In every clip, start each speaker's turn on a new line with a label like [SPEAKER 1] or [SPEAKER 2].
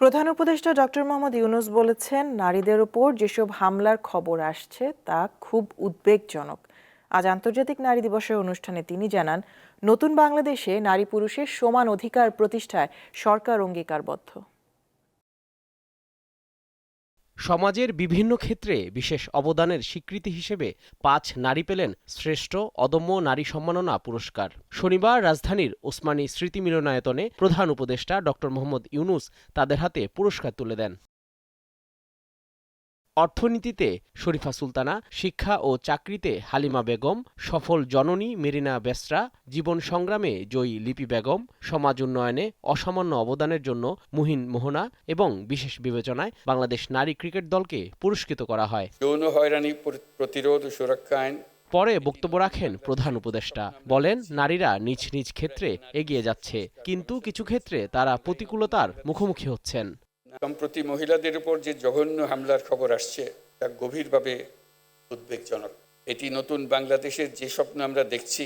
[SPEAKER 1] প্রধান উপদেষ্টা ডক্টর মোহাম্মদ ইউনুস বলেছেন, নারীদের ওপর যেসব হামলার খবর আসছে তা খুব উদ্বেগজনক। আজ আন্তর্জাতিক নারী দিবসের অনুষ্ঠানে তিনি জানান, নতুন বাংলাদেশে নারী পুরুষের সমান অধিকার প্রতিষ্ঠায় সরকার অঙ্গীকারবদ্ধ।
[SPEAKER 2] সমাজের বিভিন্ন ক্ষেত্রে বিশেষ অবদানের স্বীকৃতি হিসেবে পাঁচ নারী পেলেন শ্রেষ্ঠ অদম্য নারী সম্মাননা পুরস্কার। শনিবার রাজধানীর ওসমানী স্মৃতি মিলনায়তনে প্রধান উপদেষ্টা ড মোহাম্মদ ইউনুস তাদের হাতে পুরস্কার তুলে দেন। অর্থনীতিতে শরীফা সুলতানা শিক্ষা ও চাকরিতে হালিমা বেগম সফল জননী মেরিনা বেসরা জীবন সংগ্রামে জয়ী লিপি বেগম সমাজ উন্নয়নে অসামান্য অবদানের জন্য মুহিন মোহনা এবং বিশেষ বিবেচনায় বাংলাদেশ নারী ক্রিকেট দলকে পুরস্কৃত করা হয়।
[SPEAKER 3] যৌন হয়রানি প্রতিরোধ ও সুরক্ষা আইন
[SPEAKER 2] পরে বক্তব্য রাখেন প্রধান উপদেষ্টা। বলেন নারীরা নিজ নিজ ক্ষেত্রে এগিয়ে যাচ্ছে কিন্তু কিছু ক্ষেত্রে তারা প্রতিকূলতার মুখোমুখি হচ্ছেন।
[SPEAKER 3] সম্প্রতি মহিলাদের উপর যে জঘন্য হামলার খবর আসছে তা গভীরভাবে উদ্বেগজনক। এটি নতুন বাংলাদেশের যে স্বপ্ন আমরা দেখছি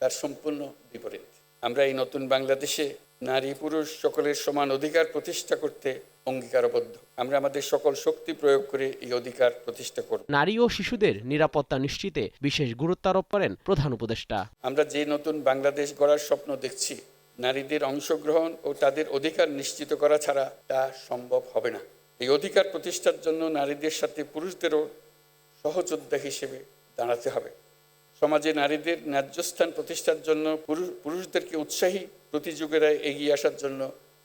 [SPEAKER 3] তার সম্পূর্ণ বিপরীত। আমরা এই নতুন বাংলাদেশে নারী পুরুষ সকলের সমান অধিকার প্রতিষ্ঠা করতে অঙ্গীকারবদ্ধ। আমরা আমাদের সকল শক্তি প্রয়োগ করে এই অধিকার প্রতিষ্ঠা করব।
[SPEAKER 2] নারী ও শিশুদের নিরাপত্তা নিশ্চিতে বিশেষ গুরুত্ব আরোপ করেন প্রধান উপদেষ্টা।
[SPEAKER 3] আমরা যে নতুন বাংলাদেশ গড়ার স্বপ্ন দেখছি নারীদের অংশগ্রহণ ও তাদের অধিকার নিশ্চিত করা ছাড়া তা সম্ভব হবে না। এই অধিকার প্রতিষ্ঠার জন্য নারীদের সাথে পুরুষদেরও সহযোদ্ধা হিসেবে দাঁড়াতে হবে। সমাজে নারীদের ন্যায্য স্থান প্রতিষ্ঠার জন্য পুরুষদেরকে উৎসাহী প্রতিযোগীরা এগিয়ে আসার জন্য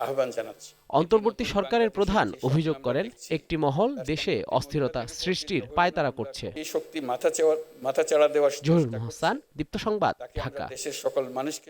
[SPEAKER 3] আহ্বান জানাচ্ছি।
[SPEAKER 2] অন্তর্বর্তী সরকারের প্রধান অভিযোগ করেন একটি মহল দেশে অস্থিরতা সৃষ্টির পায়তারা করছে।
[SPEAKER 3] এই শক্তি মাথা চাওয়া মাথা চাড়া দেওয়ার
[SPEAKER 2] জহির
[SPEAKER 3] চেষ্টা
[SPEAKER 2] দীপ্ত সংবাদ ঢাকা।
[SPEAKER 3] দেশের সকল মানুষকে